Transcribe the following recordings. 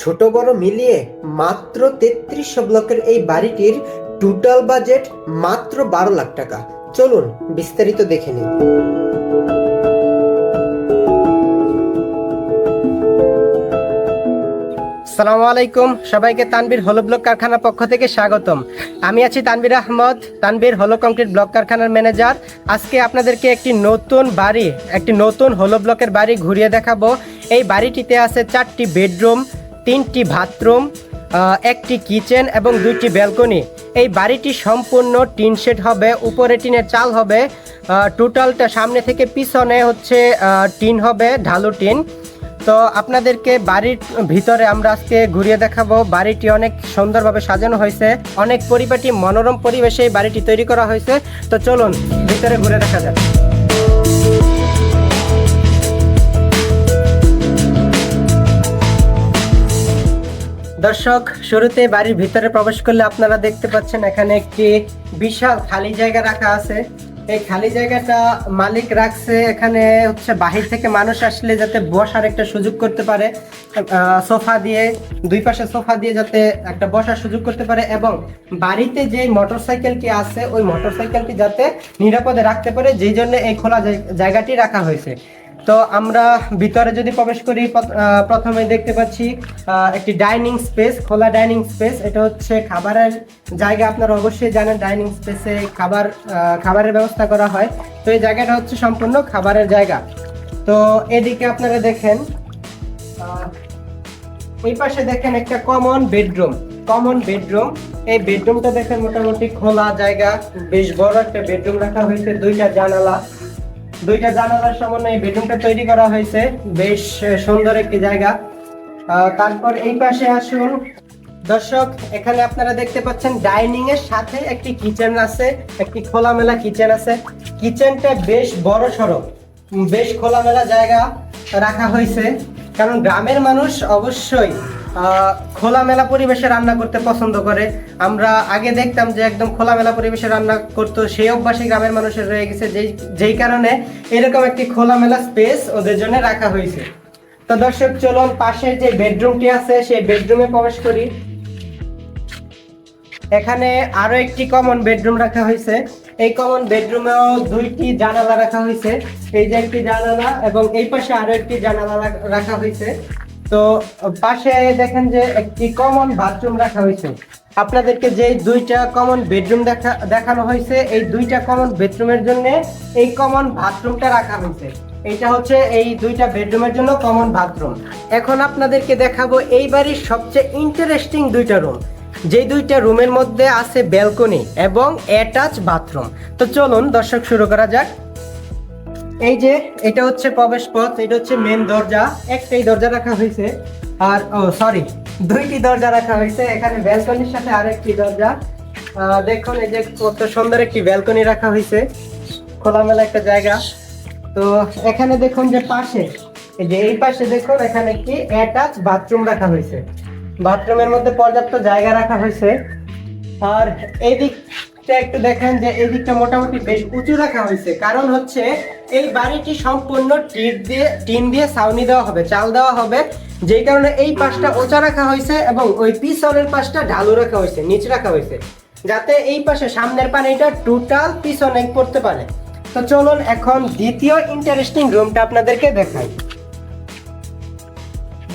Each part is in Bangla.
ছোট বড় মিলিয়ে মাত্র তেত্রিশশো ব্লকের এই বাড়িটির টোটাল বাজেট মাত্র বারো লাখ টাকা। চলুন বিস্তারিত দেখে নিন সালামু আলাইকুম। সবাইকে তানবীর হলো ব্লক কারখানার পক্ষ থেকে স্বাগতম। আমি আছি তানবীর আহমদ তানবীর হলো কংক্রিট ব্লক কারখানার ম্যানেজার। আজকে আপনাদেরকে একটি নতুন বাড়ি, একটি নতুন হলো ব্লকের বাড়ি ঘুরিয়ে দেখাবো। এই বাড়িটিতে আছে চারটি বেডরুম তিনটি বাথরুম একটি কিচেন এবং দুইটি ব্যালকনি। এই বাড়িটি সম্পূর্ণ টিন শেড হবে, উপরে টিনের চাল হবে টোটালটা সামনে থেকে পিছনে হচ্ছে টিন হবে, ঢালু টিন। তো আপনাদেরকে বাড়ির ভিতরে আমরা আজকে ঘুরিয়ে দেখাবো। বাড়িটি অনেক সুন্দরভাবে সাজানো হয়েছে। অনেক পরিপাটি মনোরম পরিবেশে এই বাড়িটি তৈরি করা হয়েছে। তো চলুন, ভিতরে ঘুরে দেখা যাক। দর্শক, শুরুতে বাড়ির ভিতরে প্রবেশ করলে আপনারা দেখতে পাচ্ছেন এখানে একটি বিশাল খালি জায়গা রাখা আছে। এই খালি জায়গাটা মালিক রাখছে। এখানে হচ্ছে বাহির থেকে মানুষ আসলে যাতে বসার একটা সুযোগ করতে পারে। সোফা দিয়ে, দুই পাশে সোফা দিয়ে যাতে একটা বসার সুযোগ করতে পারে এবং বাড়িতে যে মোটরসাইকেলটি আছে, ওই মোটরসাইকেলটি যাতে নিরাপদে রাখতে পারে। যেই জন্য এই খোলা জায়- জায়গাটি রাখা হয়েছে। তো আমরা ভিতরে যদি প্রবেশ করি প্রথমে দেখতে পাচ্ছি একটি ডাইনিং স্পেস, খোলা ডাইনিং স্পেস। এটা হচ্ছে খাবারের জায়গা, আপনারা অবশ্যই জানেন ডাইনিং স্পেসে খাবার খাবারের ব্যবস্থা করা হয়। তো এই জায়গাটা হচ্ছে সম্পূর্ণ খাবারের জায়গা। তো এদিকে আপনারা দেখেন এই পাশে দেখেন একটা কমন বেডরুম। Common bedroom. এই বেডরুমটা দেখেন মোটামুটি খোলা জায়গা, বেশ বড় একটা বেডরুম রাখা হয়েছে, দুইটা জানালা। দুইটা জানালার সমন্বয়ে বেডরুমটা তৈরি করা হয়েছে। বেশ সুন্দর একটি জায়গা। তারপর এই পাশে আসুন। দর্শক, এখানে আপনারা দেখতে পাচ্ছেন ডাইনিং এর সাথে একটি কিচেন আছে, একটি খোলামেলা কিচেন আছে। কিচেনটা বেশ বড় সড়ো বেশ খোলামেলা জায়গা রাখা হয়েছে। কারণ গ্রামের মানুষ অবশ্যই খোলামেলা পরিবেশে রান্না করতে পছন্দ করে। আমরা আগে দেখতাম যে একদম খোলামেলা পরিবেশে রান্না করতো সেই অভ্যাসই গ্রামের মানুষের রয়ে গেছে, যেই যেই কারণে এরকম একটি খোলামেলা স্পেস ওদের জন্য রাখা হয়েছে। তো দর্শক, চলুন পাশে যে বেডরুমটি আছে, সেই বেডরুমে প্রবেশ করি। এখানে আরও একটি কমন বেডরুম রাখা হয়েছে। এই কমন বেডরুমেও দুইটি জানালা রাখা হয়েছে। এই যে একটি জানালা এবং এই পাশে আরও একটি জানালা রাখা হয়েছে। তো পাশে দেখেন যে একটি কমন বাথরুম রাখা হয়েছে। আপনাদেরকে যে দুইটা কমন বেডরুম দেখা, দেখানো হয়েছে, এই দুইটা কমন বেডরুমের জন্য এই কমন বাথরুমটা রাখা হয়েছে। এইটা হচ্ছে এই দুইটা বেডরুমের জন্য কমন বাথরুম এখন আপনাদেরকে দেখাবো এই বাড়ির সবচেয়ে ইন্টারেস্টিং দুইটা রুম যে দুইটা রুমের মধ্যে আছে ব্যালকনি এবং অ্যাটাচ বাথরুম তো চলুন দর্শক শুরু করা যাক। এই যে, এটা হচ্ছে প্রবেশ পথ, এটা হচ্ছে মেন দরজা। একটাই দরজা রাখা হয়েছে। আর, ও সরি দুইটি দরজা রাখা হয়েছে। এখানে ব্যালকনির সাথে আরেকটি দরজা। দেখুন, এই যে কত সুন্দর একটি ব্যালকনি রাখা হয়েছে। খোলামেলা একটা জায়গা। তো, এখানে দেখুন যে পাশে, এই যে এই পাশে দেখুন, এখানে একটি অ্যাটাচ বাথরুম রাখা হয়েছে। বাথরুমের মধ্যে পর্যাপ্ত জায়গা রাখা হয়েছে। আর এই দিকটা একটু দেখেন যে এই দিকটা মোটামুটি বেশ উঁচু রাখা হয়েছে। কারণ হচ্ছে এই বাড়িটি সম্পূর্ণ টিন দিয়ে টিন দিয়ে ছাউনি দেওয়া হবে, চাল দেওয়া হবে। যেই কারণে এই পাশটা ওচা রাখা হয়েছে এবং ওই পিছনের পাশটা ঢালু রাখা হয়েছে, নিচ রাখা হয়েছে। যাতে এই পাশে সামনের পানিটা টোটাল পিছনে পড়তে পারে। তো চলুন এখন দ্বিতীয় ইন্টারেস্টিং রুমটা আপনাদেরকে দেখাই।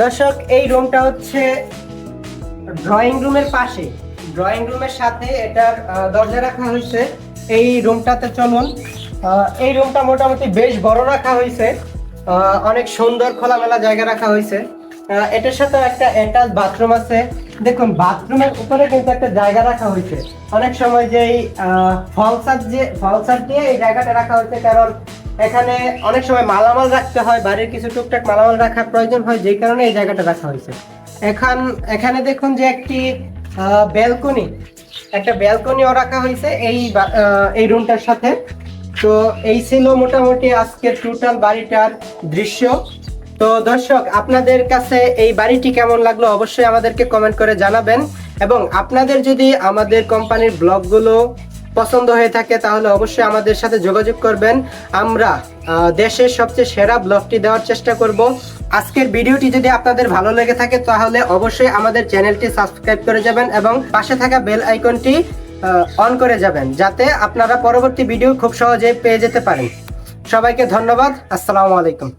দর্শক, এই রুমটা হচ্ছে ড্রয়িং রুমের পাশে। ড্রয়িং রুমের সাথে এটার দরজা রাখা হয়েছে। এই রুমটাতে চলুন। এই রুমটা মোটামুটি বেশ বড় রাখা হয়েছে। অনেক সুন্দর খোলামেলা জায়গা রাখা হয়েছে। এটার সাথে একটা অ্যাটাচ বাথরুম আছে। দেখুন বাথরুমের উপরে কিন্তু একটা জায়গা রাখা হয়েছে। অনেক সময় যে ফলসার যে ফলসার দিয়ে এই জায়গাটা রাখা হয়েছে, কারণ এখানে অনেক সময় মালামাল রাখতে হয়, বাড়ির কিছু টুকটাক মালামাল রাখার প্রয়োজন হয়, যেই কারণে এই জায়গাটা রাখা হয়েছে। এখন, এখানে দেখুন যে একটি ব্যালকনি একটা ব্যালকনিও রাখা হয়েছে এই এই রুমটার সাথে। তো এই ছিল মোটামুটি আজকের টোটাল বাড়িটার দৃশ্য। তো দর্শক, আপনাদের কাছে এই বাড়িটি কেমন লাগল অবশ্যই আমাদেরকে কমেন্ট করে জানাবেন। এবং আপনাদের যদি আমাদের কোম্পানির ব্লগগুলো পছন্দ হয়ে থাকে, তাহলে অবশ্যই আমাদের সাথে যোগাযোগ করবেন। আমরা দেশের সবচেয়ে সেরা ব্লগটি দেওয়ার চেষ্টা করব। আজকের ভিডিওটি যদি আপনাদের ভালো লেগে থাকে, তাহলে অবশ্যই আমাদের চ্যানেলটি সাবস্ক্রাইব করে যাবেন এবং পাশে থাকা বেল আইকনটি অন করে যাবেন, যাতে আপনারা পরবর্তী ভিডিও খুব সহজে পেয়ে যেতে পারেন। সবাইকে ধন্যবাদ, আসসালামু আলাইকুম।